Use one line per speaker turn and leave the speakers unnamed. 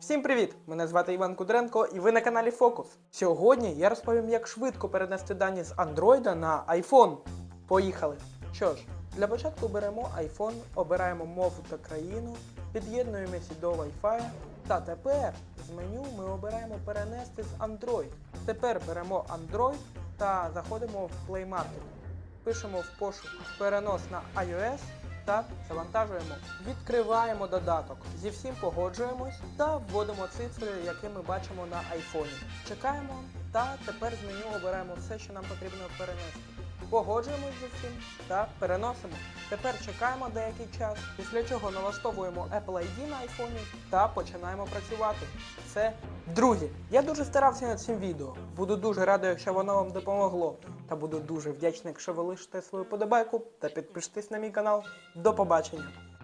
Всім привіт! Мене звати Іван Кудренко і ви на каналі Focus. Сьогодні я розповім, як швидко перенести дані з Android на iPhone. Поїхали! Що ж, для початку беремо iPhone, обираємо мову та країну, під'єднуємося до Wi-Fi. Та тепер з меню ми обираємо перенести з Android. Тепер беремо Android та заходимо в Play Market. Пишемо в пошук перенос на iOS та завантажуємо. Відкриваємо додаток. Зі всім погоджуємось та вводимо цифри, які ми бачимо на айфоні. Чекаємо та тепер з меню обираємо все, що нам потрібно перенести. Погоджуємось зі всім та переносимо. Тепер чекаємо деякий час, після чого налаштовуємо Apple ID на айфоні та починаємо працювати. Це друге. Я дуже старався над цим відео. Буду дуже радий, якщо воно вам допомогло. Та буду дуже вдячний, якщо ви лишите свою подобайку та підпишитесь на мій канал. До побачення!